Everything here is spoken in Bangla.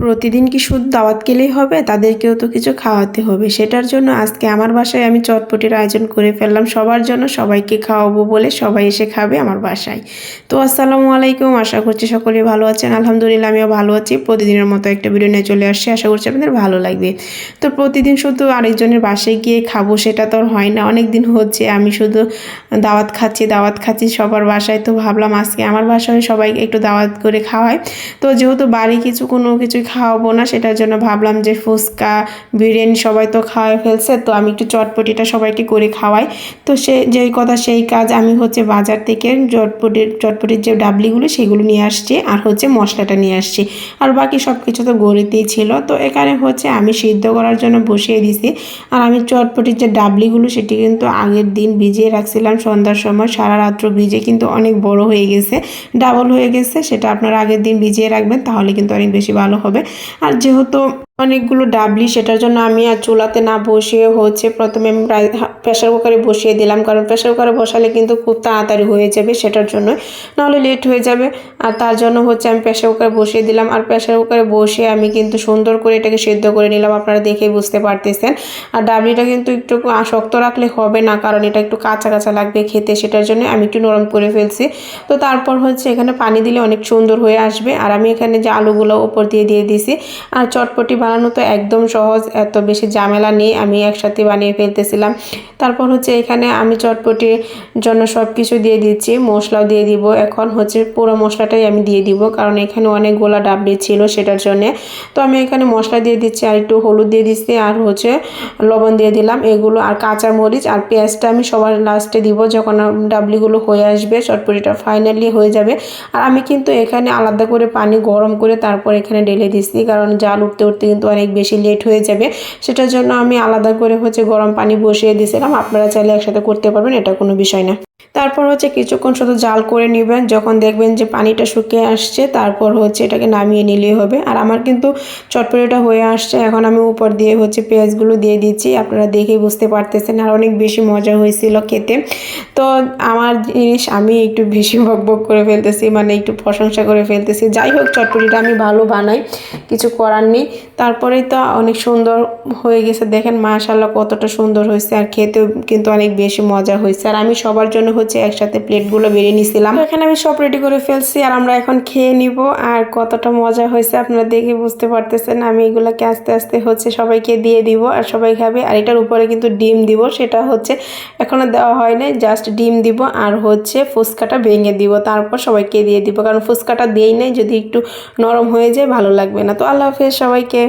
প্রতিদিন কি শুধু দাওয়াত গেলেই হবে? তাদেরকেও তো কিছু খাওয়াতে হবে। সেটার জন্য আজকে আমার বাসায় আমি চটপটির আয়োজন করে ফেললাম। সবার জন্য সবাইকে খাওয়াবো বলে সবাই এসে খাবে আমার বাসায়। তো আসসালামু আলাইকুম। আশা করছি সকলেই ভালো আছেন। আলহামদুলিল্লাহ, আমিও ভালো আছি। প্রতিদিনের মতো একটা ভিডিও নিয়ে চলে আসছি। আশা করছি আপনাদের ভালো লাগবে। তো প্রতিদিন শুধু আরেকজনের বাসায় গিয়ে খাব, সেটা তো হয় না। অনেক দিন হচ্ছে আমি শুধু দাওয়াত খাচ্ছি দাওয়াত খাচ্ছি সবার বাসায়। তো ভাবলাম আজকে আমার বাসায় সবাই একটু দাওয়াত করে খাওয়াই। তো যেহেতু বাড়ি কিছু কোনো কিছু খাওয়াবো না, সেটার জন্য ভাবলাম যে ফুচকা, বিরিয়ানি সবাই তো খাওয়াই ফেলছে, তো আমি একটু চটপটিটা সবাইকে করে খাওয়াই। তো সে, যেই কথা সেই কাজ আমি হচ্ছে বাজার থেকে চটপটির চটপটির যে ডাবলিগুলো সেগুলো নিয়ে আসছি, আর হচ্ছে মশলাটা নিয়ে আসছি। আর বাকি সব কিছু তো গড়িতেই ছিল, তো এখানে হচ্ছে আমি সিদ্ধ করার জন্য বসিয়ে দিছি। আর আমি চটপটির যে ডাবলিগুলো সেটি কিন্তু আগের দিন ভিজিয়ে রাখছিলাম, সন্ধ্যার সময় সারা রাত্র ভিজে কিন্তু অনেক বড় হয়ে গেছে, ডাবল হয়ে গেছে, সেটা আপনারা আগের দিন ভিজিয়ে রাখবেন, তাহলে কিন্তু অনেক বেশি ভালো হবে। আর যেহেতু অনেকগুলো ডাবলি, সেটার জন্য আমি আর চুলাতে না বসিয়ে হচ্ছে প্রথমে আমি প্রেশার কুকারে বসিয়ে দিলাম। কারণ প্রেশার কুকারে বসালে কিন্তু খুব তাড়াতাড়ি হয়ে যাবে সেটার জন্য। নাহলে লেট হয়ে যাবে। আর তার জন্য হচ্ছে আমি প্রেশার কুকারে বসিয়ে দিলাম। আর প্রেশার কুকারে বসিয়ে আমি কিন্তু সুন্দর করে এটাকে সেদ্ধ করে নিলাম। আপনারা দেখেই বুঝতে পারতেছেন। আর ডাবলিটা কিন্তু একটু শক্ত রাখলে হবে না। কারণ এটা একটু কাঁচা কাঁচা লাগবে খেতে। সেটার জন্য আমি একটু নরম করে ফেলছি। তো তারপর হচ্ছে এখানে পানি দিলে অনেক সুন্দর হয়ে আসবে। আর আমি এখানে যে আলুগুলো ওপর দিয়ে দিয়ে দিছি। আর চটপটি বানানো তো একদম সহজ, এত বেশি ঝামেলা নেই, আমি একসাথে বানিয়ে ফেলতেছিলাম। তারপর হচ্ছে এখানে আমি চটপটির জন্য সব কিছু দিয়ে দিচ্ছি, মশলাও দিয়ে দিব। এখন হচ্ছে পুরো মশলাটাই আমি দিয়ে দিব, কারণ এখানে অনেক গোলা ডাবলি ছিল সেটার জন্যে। তো আমি এখানে মশলা দিয়ে দিচ্ছি, আর একটু হলুদ দিয়ে দিচ্ছি, আর হচ্ছে লবণ দিয়ে দিলাম। এগুলো আর কাঁচা মরিচ আর পেঁয়াজটা আমি সবার লাস্টে দিব, যখন ডাবলিগুলো হয়ে আসবে, চটপটিটা ফাইনালি হয়ে যাবে। আর আমি কিন্তু এখানে আলাদা করে পানি গরম করে তারপর এখানে ঢেলে দিচ্ছি, কারণ জাল উঠতে উঠতে কিন্তু অনেক বেশি লেট হয়ে যাবে। সেটার জন্য আমি আলাদা করে হচ্ছে গরম পানি বসিয়ে দিয়েছিলাম। আপনারা চাইলে একসাথে করতে পারবেন, এটা কোনো বিষয় না। তারপর হচ্ছে কিছুক্ষণ শুধু জাল করে নেবেন। যখন দেখবেন যে পানিটা শুকিয়ে আসছে, তারপর হচ্ছে এটাকে নামিয়ে নিলেই হবে। আর আমার কিন্তু চটপটিটা হয়ে আসছে। এখন আমি উপর দিয়ে হচ্ছে পেঁয়াজগুলো দিয়ে দিচ্ছি। আপনারা দেখেই বুঝতে পারতেছেন। আর অনেক বেশি মজা হয়েছিল খেতে। তো আমার জিনিস আমি একটু বেশি বক বক করে ফেলতেছি মানে একটু প্রশংসা করে ফেলতেছি। যাই হোক, চটপটিটা আমি ভালো বানাই। কিছু করার নেই। তারপরেই তো অনেক সুন্দর হয়ে গেছে। দেখেন মাশাল্লাহ কতটা সুন্দর হয়েছে। আর খেতেও কিন্তু অনেক বেশি মজা হয়েছে। আর আমি সবার জন্য হচ্ছে একসাথে প্লেটগুলো বেরিয়ে নিয়েছিলাম এখানে আমি সব রেডি করে ফেলছি আর আমরা এখন খেয়ে নিব। আর কতটা মজা হয়েছে আপনারা দেখে বুঝতে পারতেছেন। আমি এগুলোকে আস্তে আস্তে হচ্ছে সবাইকে দিয়ে দিব আর সবাই খাবে। আর এটার উপরে কিন্তু ডিম দিব, সেটা হচ্ছে এখনও দেওয়া হয় নাই জাস্ট ডিম দিব আর হচ্ছে ফুচকাটা ভেঙে দিব। তারপর সবাইকে দিয়ে দিব, কারণ ফুচকাটা দিয়েই নাই, যদি একটু নরম হয়ে যায়, ভালো লাগবে না। তো আল্লাহ হাফেজ সবাইকে।